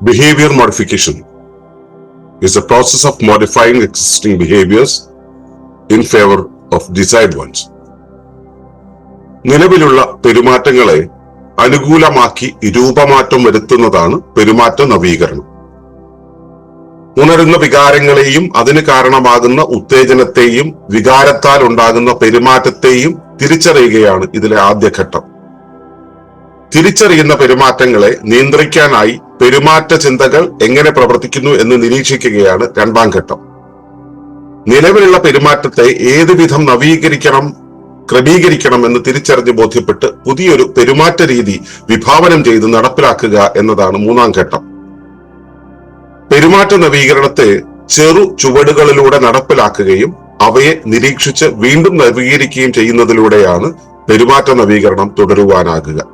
Behavior modification is the process of modifying existing behaviors in favor of desired ones. നിലവിലുള്ള പെരുമാറ്റങ്ങളെ അനുകൂലമാക്കി രൂപമാറ്റം വരുത്തുന്നതാണ് പെരുമാറ്റ നവീകരണം ഉണരുന്ന വികാരങ്ങളെയും അതിന് കാരണമാകുന്ന ഉത്തേജനത്തെയും വികാരത്താൽ ഉണ്ടാകുന്ന പെരുമാറ്റത്തെയും തിരിച്ചറിയുകയാണ് ഇതിലെ ആദ്യ ഘട്ടം തിരിച്ചറിയുന്ന പെരുമാറ്റങ്ങളെ നിയന്ത്രിക്കാനായി പെരുമാറ്റ ചിന്തകൾ എങ്ങനെ പ്രവർത്തിക്കുന്നു എന്ന് നിരീക്ഷിക്കുകയാണ് രണ്ടാം ഘട്ടം. നിലവിലുള്ള പെരുമാറ്റത്തെ ഏതുവിധം നവീകരിക്കണം ക്രമീകരിക്കണം എന്ന് തിരിച്ചറിഞ്ഞ് ബോധ്യപ്പെട്ട് പുതിയൊരു പെരുമാറ്റ രീതി വിഭാവനം ചെയ്ത് നടപ്പിലാക്കുക എന്നതാണ് മൂന്നാം ഘട്ടം. പെരുമാറ്റ നവീകരണത്തെ ചെറു ചുവടുകളിലൂടെ നടപ്പിലാക്കുകയും അവയെ നിരീക്ഷിച്ച് വീണ്ടും നവീകരിക്കുകയും ചെയ്യുന്നതിലൂടെയാണ് പെരുമാറ്റ നവീകരണം തുടരുവാനാകുക.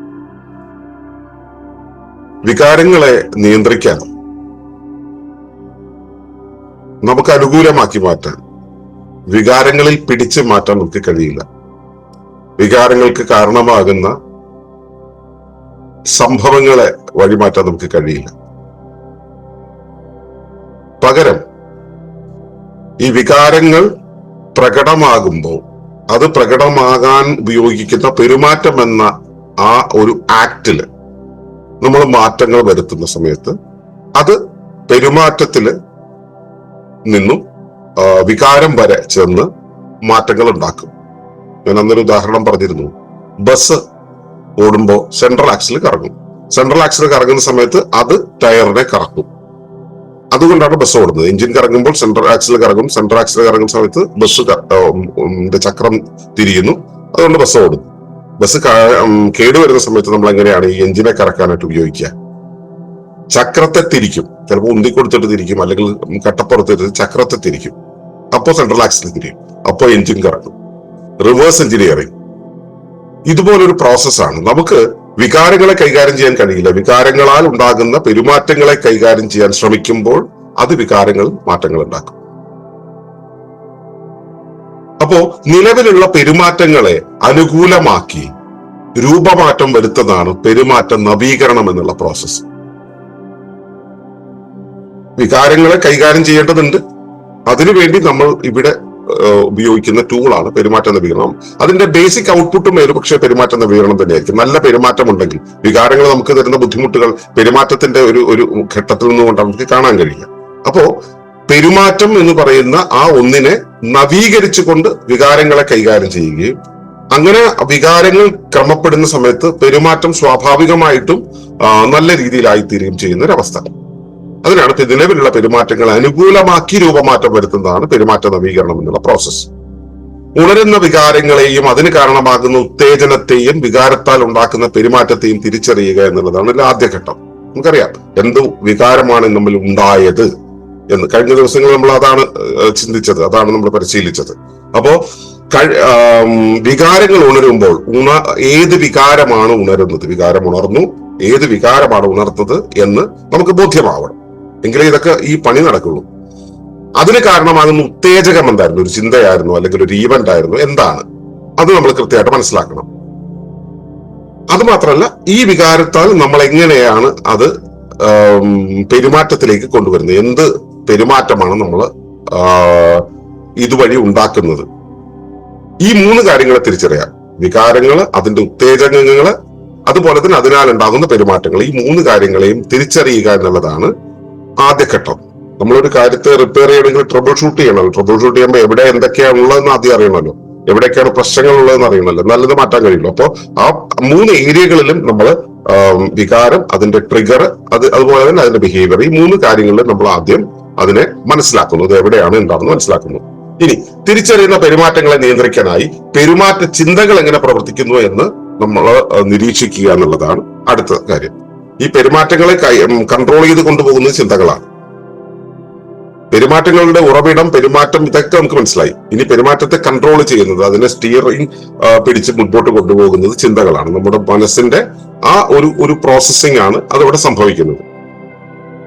വികാരങ്ങളെ നിയന്ത്രിക്കാൻ നമുക്ക് അനുകൂലമാക്കി മാറ്റാൻ വികാരങ്ങളിൽ പിടിച്ചു മാറ്റാൻ നമുക്ക് കഴിയില്ല. വികാരങ്ങൾക്ക് കാരണമാകുന്ന സംഭവങ്ങളെ വഴിമാറ്റാൻ നമുക്ക് കഴിയില്ല. പകരം ഈ വികാരങ്ങൾ പ്രകടമാകുമ്പോൾ അത് പ്രകടമാകാൻ ഉപയോഗിക്കുന്ന പെരുമാറ്റം എന്ന ആ ഒരു ആക്ടിൽ നമ്മൾ മാറ്റങ്ങൾ വരുത്തുന്ന സമയത്ത് അത് പെരുമാറ്റത്തിൽ നിന്നും വികാരം വരെ ചെന്ന് മാറ്റങ്ങൾ ഉണ്ടാക്കും. ഞാൻ അന്നൊരു ഉദാഹരണം പറഞ്ഞിരുന്നു. ബസ് ഓടുമ്പോൾ സെൻട്രൽ ആക്സിൽ കറങ്ങും. സെൻട്രൽ ആക്സിൽ കറങ്ങുന്ന സമയത്ത് അത് ടയറിനെ കറക്കും. അതുകൊണ്ടാണ് ബസ് ഓടുന്നത്. എഞ്ചിൻ കറങ്ങുമ്പോൾ സെൻട്രൽ ആക്സിൽ കറങ്ങും. സെൻട്രൽ ആക്സിൽ കറങ്ങുന്ന സമയത്ത് ബസ് ചക്രം തിരിയുന്നു. അതുകൊണ്ട് ബസ് ഓടും. ബസ് കേടുവരുന്ന സമയത്ത് നമ്മൾ എങ്ങനെയാണ് ഈ എഞ്ചിനെ കറക്കാനായിട്ട് ഉപയോഗിക്കുക? ചക്രത്തെ തിരിക്കും. ചിലപ്പോൾ ഉന്തി കൊടുത്തിട്ട് തിരിക്കും അല്ലെങ്കിൽ കട്ടപ്പുറത്തിട്ട് ചക്രത്തെ തിരിക്കും. അപ്പോൾ സെൻട്രൽ ആക്സിൽ തിരിയും. അപ്പോൾ എഞ്ചിൻ കറക്കും. റിവേഴ്സ് എഞ്ചിനീയറിംഗ് ഇതുപോലൊരു പ്രോസസ്സാണ് നമുക്ക് വികാരങ്ങളെ കൈകാര്യം ചെയ്യാൻ കഴിയില്ല. വികാരങ്ങളാൽ ഉണ്ടാകുന്ന പെരുമാറ്റങ്ങളെ കൈകാര്യം ചെയ്യാൻ ശ്രമിക്കുമ്പോൾ അത് വികാരങ്ങൾ മാറ്റങ്ങൾ ഉണ്ടാക്കും അപ്പോ നിലവിലുള്ള പെരുമാറ്റങ്ങളെ അനുകൂലമാക്കി രൂപമാറ്റം വരുത്തുന്നതാണ് പെരുമാറ്റ നവീകരണം എന്നുള്ള പ്രോസസ്സ് വികാരങ്ങളെ കൈകാര്യം ചെയ്യേണ്ടതുണ്ട്. അതിനുവേണ്ടി നമ്മൾ ഇവിടെ ഉപയോഗിക്കുന്ന ടൂളാണ് പെരുമാറ്റ നവീകരണം. അതിന്റെ ബേസിക് ഔട്ട്പുട്ടും ഒരു പക്ഷേ പെരുമാറ്റ നവീകരണം തന്നെയായിരിക്കും. നല്ല പെരുമാറ്റം ഉണ്ടെങ്കിൽ വികാരങ്ങൾ നമുക്ക് തരുന്ന ബുദ്ധിമുട്ടുകൾ പെരുമാറ്റത്തിന്റെ ഒരു ഒരു ഘട്ടത്തിൽ നിന്നുകൊണ്ട് നമുക്ക് കാണാൻ കഴിയുക അപ്പോ പെരുമാറ്റം എന്ന് പറയുന്ന ആ ഒന്നിനെ നവീകരിച്ചുകൊണ്ട് വികാരങ്ങളെ കൈകാര്യം ചെയ്യുകയും അങ്ങനെ വികാരങ്ങൾ ക്രമപ്പെടുന്ന സമയത്ത് പെരുമാറ്റം സ്വാഭാവികമായിട്ടും നല്ല രീതിയിലായിത്തീരുകയും ചെയ്യുന്ന ഒരവസ്ഥ അതിനാണ് നിലവിലുള്ള പെരുമാറ്റങ്ങൾ അനുകൂലമാക്കി രൂപമാറ്റം വരുത്തുന്നതാണ് പെരുമാറ്റ നവീകരണം എന്നുള്ള പ്രോസസ്സ് ഉണരുന്ന വികാരങ്ങളെയും അതിന് കാരണമാകുന്ന ഉത്തേജനത്തെയും വികാരത്താൽ ഉണ്ടാക്കുന്ന പെരുമാറ്റത്തെയും തിരിച്ചറിയുക എന്നുള്ളതാണ് ആദ്യഘട്ടം. ആദ്യ ഘട്ടം നമുക്കറിയാം എന്ത് വികാരമാണ് നമ്മൾ ഉണ്ടായത്? എന്ന്. കഴിഞ്ഞ ദിവസങ്ങൾ നമ്മൾ അതാണ് ചിന്തിച്ചത് അതാണ് നമ്മൾ പരിശീലിച്ചത്. അപ്പോ വികാരങ്ങൾ ഉണരുമ്പോൾ ഉണ ഏത് വികാരമാണ് ഉണരുന്നത്? വികാരം ഉണർന്നു ഏത് വികാരമാണ് ഉണർത്തത് എന്ന് നമുക്ക് ബോധ്യമാവണം. എങ്കിലേ ഇതൊക്കെ ഈ പണി നടക്കുള്ളൂ. അതിന് കാരണമാകുന്ന ഉത്തേജകം എന്തായിരുന്നു? ഒരു ചിന്തയായിരുന്നു അല്ലെങ്കിൽ ഒരു ഈവന്റ് ആയിരുന്നു എന്താണ്? അത് നമ്മൾ കൃത്യമായിട്ട് മനസ്സിലാക്കണം. അത് മാത്രമല്ല ഈ വികാരത്താൽ നമ്മൾ എങ്ങനെയാണ് അത് പെരുമാറ്റത്തിലേക്ക് കൊണ്ടുവരുന്നത്? എന്ത് പെരുമാറ്റമാണ് നമ്മൾ ഇതുവഴി ഉണ്ടാക്കുന്നത്. ഈ മൂന്ന് കാര്യങ്ങളെ തിരിച്ചറിയാം വികാരങ്ങൾ അതിന്റെ ഉത്തേജകങ്ങൾ അതുപോലെ തന്നെ അതിനാൽ ഉണ്ടാകുന്ന പെരുമാറ്റങ്ങൾ ഈ മൂന്ന് കാര്യങ്ങളെയും തിരിച്ചറിയുക എന്നുള്ളതാണ് ആദ്യഘട്ടം നമ്മളൊരു കാര്യത്തെ റിപ്പയർ ചെയ്യണമെങ്കിൽ ട്രബിൾ ഷൂട്ട് ചെയ്യണമല്ലോ ട്രബിൾ ഷൂട്ട് ചെയ്യുമ്പോൾ എവിടെ എന്തൊക്കെയാണ് ഉള്ളതെന്ന് ആദ്യം അറിയണമല്ലോ എവിടെയൊക്കെയാണ് പ്രശ്നങ്ങൾ ഉള്ളതെന്ന് അറിയണമല്ലോ നല്ലത് മാറ്റാൻ കഴിയുള്ളൂ അപ്പോൾ ആ മൂന്ന് ഏരിയകളിലും നമ്മൾ വികാരം അതിന്റെ ട്രിഗർ അത് അതുപോലെ തന്നെ അതിന്റെ ബിഹേവിയർ ഈ മൂന്ന് കാര്യങ്ങളിൽ നമ്മൾ ആദ്യം അതിനെ മനസ്സിലാക്കുന്നു. അത് എവിടെയാണ് എന്താണെന്ന് മനസ്സിലാക്കുന്നു. ഇനി തിരിച്ചറിയുന്ന പെരുമാറ്റങ്ങളെ നിയന്ത്രിക്കാനായി പെരുമാറ്റ ചിന്തകൾ എങ്ങനെ പ്രവർത്തിക്കുന്നു എന്ന് നമ്മൾ നിരീക്ഷിക്കുക എന്നുള്ളതാണ് അടുത്ത കാര്യം. ഈ പെരുമാറ്റങ്ങളെ കൺട്രോൾ ചെയ്ത് കൊണ്ടുപോകുന്ന ചിന്തകളാണ്. പെരുമാറ്റങ്ങളുടെ ഉറവിടം പെരുമാറ്റം ഇതൊക്കെ നമുക്ക് മനസ്സിലായി. ഇനി പെരുമാറ്റത്തെ കൺട്രോൾ ചെയ്യുന്നത് അതിനെ സ്റ്റിയറിംഗ് പിടിച്ച് മുൻപോട്ട് കൊണ്ടുപോകുന്നത് ചിന്തകളാണ്. നമ്മുടെ മനസ്സിന്റെ ആ ഒരു ഒരു പ്രോസസ്സിംഗ് ആണ് അതവിടെ സംഭവിക്കുന്നത്.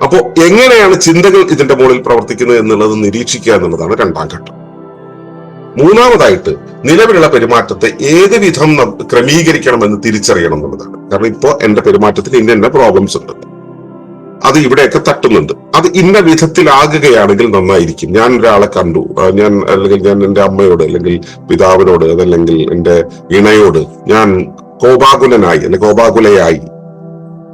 അപ്പോ എങ്ങനെയാണ് ചിന്തകൾ ഇതിന്റെ മുകളിൽ പ്രവർത്തിക്കുന്നത് എന്നുള്ളത് നിരീക്ഷിക്കുക എന്നുള്ളതാണ് രണ്ടാം ഘട്ടം. മൂന്നാമതായിട്ട് നിലവിലുള്ള പെരുമാറ്റത്തെ ഏത് വിധം ക്രമീകരിക്കണം ക്രമീകരിക്കണമെന്ന് തിരിച്ചറിയണം എന്നുള്ളതാണ്. കാരണം ഇപ്പോ എന്റെ പെരുമാറ്റത്തിന് ഇന്ന ഇന്ന പ്രോബ്ലംസ് ഉണ്ട്. അത് ഇവിടെയൊക്കെ തട്ടുന്നുണ്ട്. അത് ഇന്ന വിധത്തിലാകുകയാണെങ്കിൽ നന്നായിരിക്കും. ഞാൻ ഒരാളെ കണ്ടു. ഞാൻ അല്ലെങ്കിൽ ഞാൻ എന്റെ അമ്മയോട് അല്ലെങ്കിൽ പിതാവിനോട് അതല്ലെങ്കിൽ എന്റെ ഇണയോട് ഞാൻ കോപാകുലനായി അല്ലെ കോപാകുലയായി.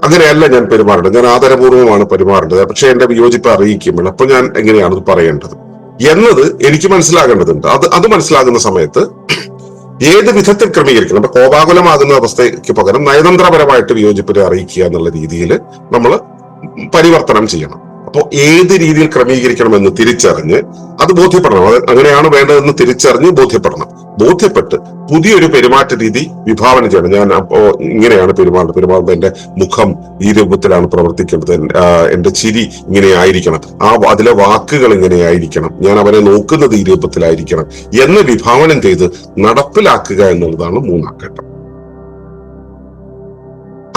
അങ്ങനെയല്ല ഞാൻ പെരുമാറേണ്ടത്. ഞാൻ ആദരപൂർവമാണ് പെരുമാറേണ്ടത്. പക്ഷെ എന്റെ വിയോജിപ്പ് അറിയിക്കുമ്പോൾ അപ്പൊ ഞാൻ എങ്ങനെയാണ് ഇത് പറയേണ്ടത്? എന്നത് എനിക്ക് മനസ്സിലാകേണ്ടതുണ്ട്. അത് അത് മനസ്സിലാകുന്ന സമയത്ത് ഏത് വിധത്തിൽ ക്രമീകരിക്കണം? അപ്പൊ കോപാകുലമാകുന്ന അവസ്ഥയ്ക്ക് പകരം നയതന്ത്രപരമായിട്ട് വിയോജിപ്പിനെ അറിയിക്കുക എന്നുള്ള രീതിയിൽ നമ്മൾ പരിവർത്തനം ചെയ്യണം. അപ്പോൾ ഏത് രീതിയിൽ ക്രമീകരിക്കണമെന്ന് തിരിച്ചറിഞ്ഞ് അത് ബോധ്യപ്പെടണം. അത് അങ്ങനെയാണ് വേണ്ടതെന്ന് തിരിച്ചറിഞ്ഞ് ബോധ്യപ്പെടണം. ബോധ്യപ്പെട്ട് പുതിയൊരു പെരുമാറ്റ രീതി വിഭാവന ചെയ്യണം. ഞാൻ അപ്പോ ഇങ്ങനെയാണ് പെരുമാറുന്നത്. പെരുമാറുമ്പോൾ എന്റെ മുഖം ഈ രൂപത്തിലാണ് പ്രവർത്തിക്കേണ്ടത്. എന്റെ ചിരി ഇങ്ങനെ ആയിരിക്കണം ആ അതിലെ വാക്കുകൾ ഇങ്ങനെ ആയിരിക്കണം ഞാൻ അവരെ നോക്കുന്നത് ഈ രൂപത്തിലായിരിക്കണം. എന്ന് വിഭാവനം ചെയ്ത് നടപ്പിലാക്കുക എന്നുള്ളതാണ് മൂന്നാം ഘട്ടം.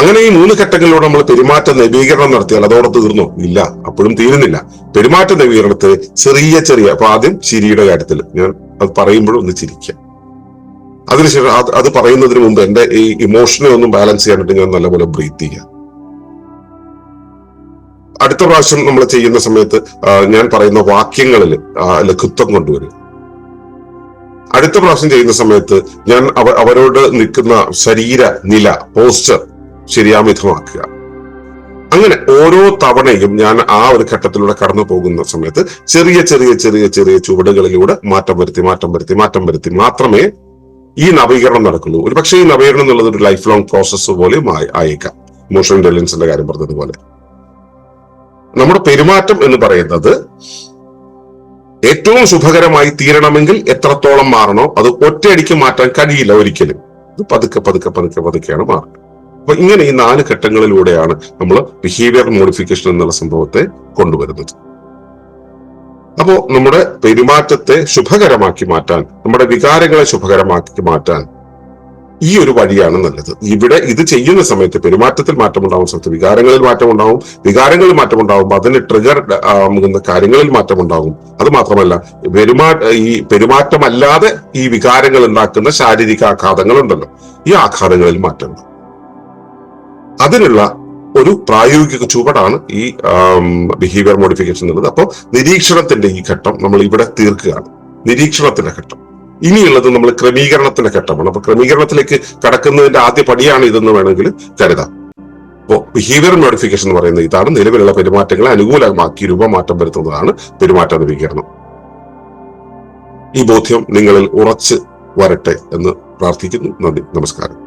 അങ്ങനെ ഈ മൂന്ന് ഘട്ടങ്ങളിലൂടെ നമ്മൾ പെരുമാറ്റ നവീകരണം നടത്തിയാൽ അതോടെ തീർന്നു. ഇല്ല. അപ്പോഴും തീരുന്നില്ല. പെരുമാറ്റ നവീകരണത്തെ ചെറിയ ചെറിയ അപ്പൊ ആദ്യം ചിരിയുടെ കാര്യത്തിൽ ഞാൻ അത് പറയുമ്പോഴും ഒന്ന് ചിരിക്കാം. അതിനുശേഷം അത് പറയുന്നതിന് മുമ്പ് എന്റെ ഈ ഇമോഷനെ ഒന്നും ബാലൻസ് ചെയ്യാനായിട്ട് ഞാൻ നല്ലപോലെ ബ്രീത്ത് ചെയ്യാം. അടുത്ത പ്രാവശ്യം നമ്മൾ ചെയ്യുന്ന സമയത്ത് ഞാൻ പറയുന്ന വാക്യങ്ങളിൽ ലഘുത്വം കൊണ്ടുവരിക. അടുത്ത പ്രാവശ്യം ചെയ്യുന്ന സമയത്ത് ഞാൻ അവ- അവരോട് നിൽക്കുന്ന ശരീര നില പോസ്ചർ ശരിയാമിധമാക്കുക അങ്ങനെ ഓരോ തവണയും ഞാൻ ആ ഒരു ഘട്ടത്തിലൂടെ കടന്നു പോകുന്ന സമയത്ത് ചെറിയ ചെറിയ ചെറിയ ചെറിയ ചുവടുകളിലൂടെ മാറ്റം വരുത്തി മാറ്റം വരുത്തി മാറ്റം വരുത്തി മാത്രമേ ഈ നവീകരണം നടക്കുള്ളൂ. ഒരു പക്ഷേ ഈ നവീകരണം എന്നുള്ളത് ഒരു ലൈഫ് ലോങ് പ്രോസസ്സ് പോലെയും ആയി- ആയേക്കാം. ഇമോഷണൽ ഇന്റലിജൻസിന്റെ കാര്യം പറഞ്ഞതുപോലെ നമ്മുടെ പെരുമാറ്റം എന്ന് പറയുന്നത് ഏറ്റവും ശുഭകരമായി തീരണമെങ്കിൽ എത്രത്തോളം മാറണോ അത് ഒറ്റയടിക്ക് മാറ്റാൻ കഴിയില്ല ഒരിക്കലും. പതുക്കെ പതുക്കെ പതുക്കെ പതുക്കെയാണ് മാറുന്നത്. അപ്പൊ ഇങ്ങനെ ഈ നാല് ഘട്ടങ്ങളിലൂടെയാണ് നമ്മൾ ബിഹേവിയർ മോഡിഫിക്കേഷൻ എന്നുള്ള സംഭവത്തെ കൊണ്ടുവരുന്നത്. അപ്പോ നമ്മുടെ പെരുമാറ്റത്തെ ശുഭകരമാക്കി മാറ്റാൻ നമ്മുടെ വികാരങ്ങളെ ശുഭകരമാക്കി മാറ്റാൻ ഈ ഒരു വഴിയാണ് നല്ലത്. ഇവിടെ ഇത് ചെയ്യുന്ന സമയത്ത് പെരുമാറ്റത്തിൽ മാറ്റമുണ്ടാകുന്ന സമയത്ത് വികാരങ്ങളിൽ മാറ്റമുണ്ടാവും. വികാരങ്ങളിൽ മാറ്റമുണ്ടാകുമ്പോൾ അതിന് ട്രിഗർ ആകുന്ന കാര്യങ്ങളിൽ മാറ്റമുണ്ടാകും. അത് മാത്രമല്ല പെരുമാ ഈ പെരുമാറ്റമല്ലാതെ ഈ വികാരങ്ങൾ ഉണ്ടാക്കുന്ന ശാരീരിക ആഘാതങ്ങൾ ഉണ്ടല്ലോ ഈ ആഘാതങ്ങളിൽ മാറ്റം ഉണ്ടാവും. അതിനുള്ള ഒരു പ്രായോഗിക ചുവടാണ് ഈ ബിഹേവിയർ മോഡിഫിക്കേഷൻ എന്നുള്ളത്. അപ്പോൾ നിരീക്ഷണത്തിന്റെ ഈ ഘട്ടം നമ്മൾ ഇവിടെ തീർക്കുകയാണ്. നിരീക്ഷണത്തിന്റെ ഘട്ടം. ഇനിയുള്ളത് നമ്മൾ ക്രമീകരണത്തിന്റെ ഘട്ടമാണ്. അപ്പൊ ക്രമീകരണത്തിലേക്ക് കടക്കുന്നതിന്റെ ആദ്യ പടിയാണ് ഇതെന്ന് വേണമെങ്കിൽ കരുതാം. അപ്പോൾ ബിഹേവിയർ മോഡിഫിക്കേഷൻ എന്ന് പറയുന്നത് ഇതാണ്. നിലവിലുള്ള പെരുമാറ്റങ്ങളെ അനുകൂലമാക്കി രൂപമാറ്റം വരുത്തുന്നതാണ് പെരുമാറ്റ നവീകരണം. ഈ ബോധ്യം നിങ്ങളിൽ ഉറച്ച് വരട്ടെ എന്ന് പ്രാർത്ഥിക്കുന്നു. നന്ദി. നമസ്കാരം.